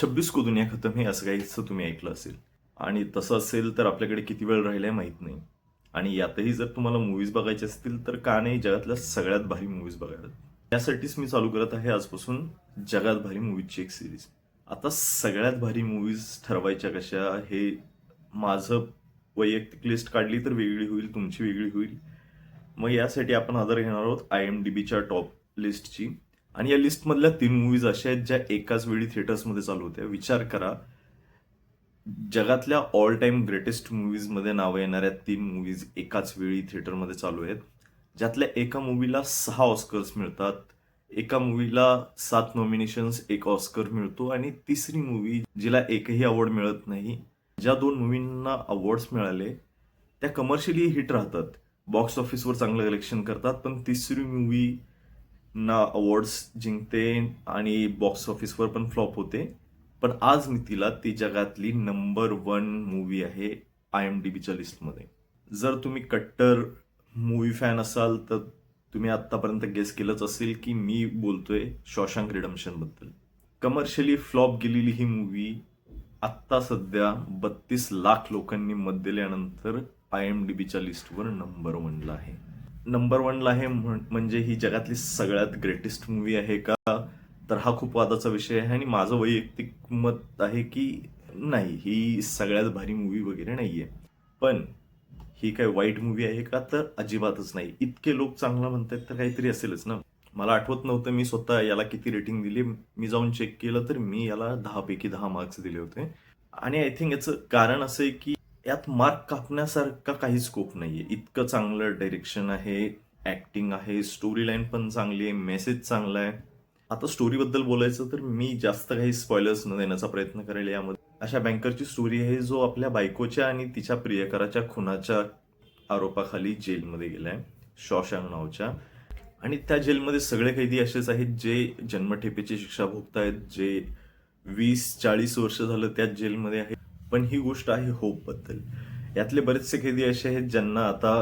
छब्बीस को दुनिया खतम हे असं काहीचं तुम्ही ऐकलं असेल. आणि तसं असेल तर आपल्याकडे किती वेळ राहिलाय माहीत नाही. आणि यातही जर तुम्हाला मूवीज बघायचे असतील तर का नाही जगातल्या सगळ्यात भारी मूवीज बघायला. यासाठीच मी चालू करत आहे आजपासून जगात भारी मूवीजची एक सिरीज आता सगळ्यात भारी मूवीज ठरवायच्या कशा हे माझं वैयक्तिक लिस्ट काढली तर वेगळी होईल तुमची वेगळी होईल. मग यासाठी आपण आधार घेणार आहोत आय एम डी बीच्या टॉप लिस्टची आणि या लिस्टमधल्या तीन मूवीज अशा आहेत ज्या एकाच वेळी थिएटर्समध्ये चालू होत्या. विचार करा जगातल्या ऑल टाइम ग्रेटेस्ट मूवीजमध्ये नावं येणाऱ्या तीन मूवीज एकाच वेळी थिएटरमध्ये चालू आहेत. ज्यातल्या एका मूवीला सहा ऑस्कर्स मिळतात एका मूवीला सात नॉमिनेशन्स एक ऑस्कर मिळतो आणि तिसरी मूवी जिला एकही अवॉर्ड मिळत नाही ज्या दोन मूवींना अवॉर्ड्स मिळाले त्या कमर्शियली हिट राहतात. बॉक्स ऑफिसवर चांगलं कलेक्शन करतात पण तिसरी मूवी ना अवॉर्ड्स जिंकते आणि बॉक्स ऑफिसवर पण फ्लॉप होते. पण आज मी तिला ती जगातली नंबर वन मूवी आहे आय एम डी बीच्या लिस्टमध्ये जर तुम्ही कट्टर मूवी फॅन असाल तर तुम्ही आत्तापर्यंत गेस केलंच असेल की मी बोलतोय शॉशांक रिडम्शनबद्दल कमर्शियली फ्लॉप गेलेली ही मूवी आत्ता सध्या बत्तीस लाख लोकांनी मत दिल्यानंतर आय एम डी बीच्या लिस्टवर नंबर वनला आहे. नंबर वनला आहे म्हणजे ही जगातली सगळ्यात ग्रेटेस्ट मूवी आहे का? तर हा खूप वादाचा विषय आहे आणि माझं वैयक्तिक मत आहे की नाही ही सगळ्यात भारी मूवी वगैरे नाहीये. पण ही काय वाईट मूवी आहे का? तर अजिबातच नाही. इतके लोक चांगला म्हणतात तर काहीतरी असेलच ना. मला आठवत नव्हतं मी स्वतः याला किती रेटिंग दिली. मी जाऊन चेक केलं तर मी याला दहा पैकी दहा मार्क्स दिले होते. आणि आय थिंक याचं कारण असं आहे की यात मार्क कापण्यासारखा काही स्कोप नाहीये. इतकं चांगलं डायरेक्शन आहे ऍक्टिंग आहे स्टोरी लाईन पण चांगली आहे मेसेज चांगला आहे. आता स्टोरीबद्दल बोलायचं तर मी जास्त काही स्पॉयलर्स न देण्याचा प्रयत्न करेल यामध्ये. अशा बँकरची स्टोरी आहे जो आपल्या बायकोच्या आणि तिच्या प्रियकराच्या खुनाच्या आरोपाखाली जेलमध्ये गेलाय शॉशांग नावच्या. आणि त्या जेलमध्ये सगळे कैदी असेच आहेत जे जन्मठेपेची शिक्षा भोगतायत जे वीस चाळीस वर्ष झालं त्याच जेलमध्ये आहे पण ही गोष्ट आहे होपबद्दल यातले बरेचसे कैदी असे आहेत ज्यांना आता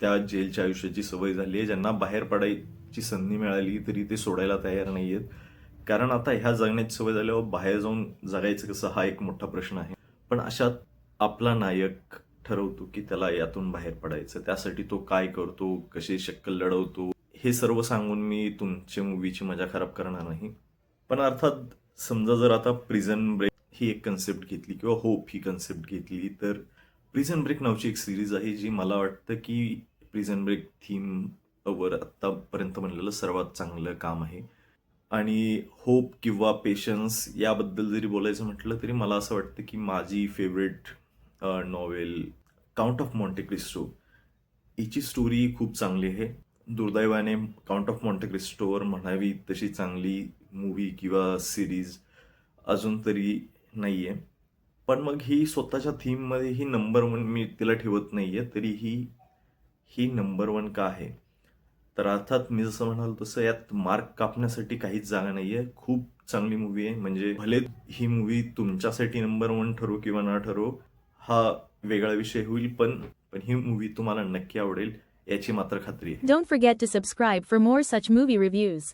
त्या जेलच्या आयुष्याची सवय झाली आहे. ज्यांना बाहेर पडायची संधी मिळाली तरी ते सोडायला तयार नाही आहेत कारण आता ह्या जगण्याची सवय झाल्यावर बाहेर जाऊन जगायचं कसं हा एक मोठा प्रश्न आहे. पण अशात आपला नायक ठरवतो की त्याला यातून बाहेर पडायचं. त्यासाठी तो काय करतो कशी शक्कल लढवतो हे सर्व सांगून मी तुमच्या मूवीची मजा खराब करणार नाही. पण अर्थात समजा जर आता प्रिझन ब्रेक ही एक कन्सेप्ट घेतली किंवा होप ही कन्सेप्ट घेतली. तर प्रिझन ब्रेक नावची एक सिरीज आहे जी मला वाटतं की प्रिझन ब्रेक थीम वर आत्तापर्यंत म्हणलेलं सर्वात चांगलं काम आहे. आणि होप किंवा पेशन्स याबद्दल जरी बोलायचं म्हटलं तरी मला असं वाटतं की माझी favourite novel Count of Monte Cristo हिची स्टोरी खूप चांगली आहे. दुर्दैवाने काउंट ऑफ मॉन्टे क्रिस्टोवर म्हणावी तशी चांगली मूवी किंवा सिरीज अजून तरी नाही आहे पण मग ही स्वतःच्या थीममध्ये ही नंबर वन मी तिला ठेवत नाही आहे तरी ही ही नंबर वन का आहे? तर अर्थात मी जसं म्हणाल तसं यात मार्क कापण्यासाठी काहीच जागा नाही आहे खूप चांगली मूवी आहे. म्हणजे भले ही मूवी तुमच्यासाठी नंबर वन ठरो किंवा ना ठरो हा वेगळा विषय होईल पण पण ही मूवी तुम्हाला नक्की आवडेल याची मात्र खात्री आहे. Don't forget to subscribe for more such movie reviews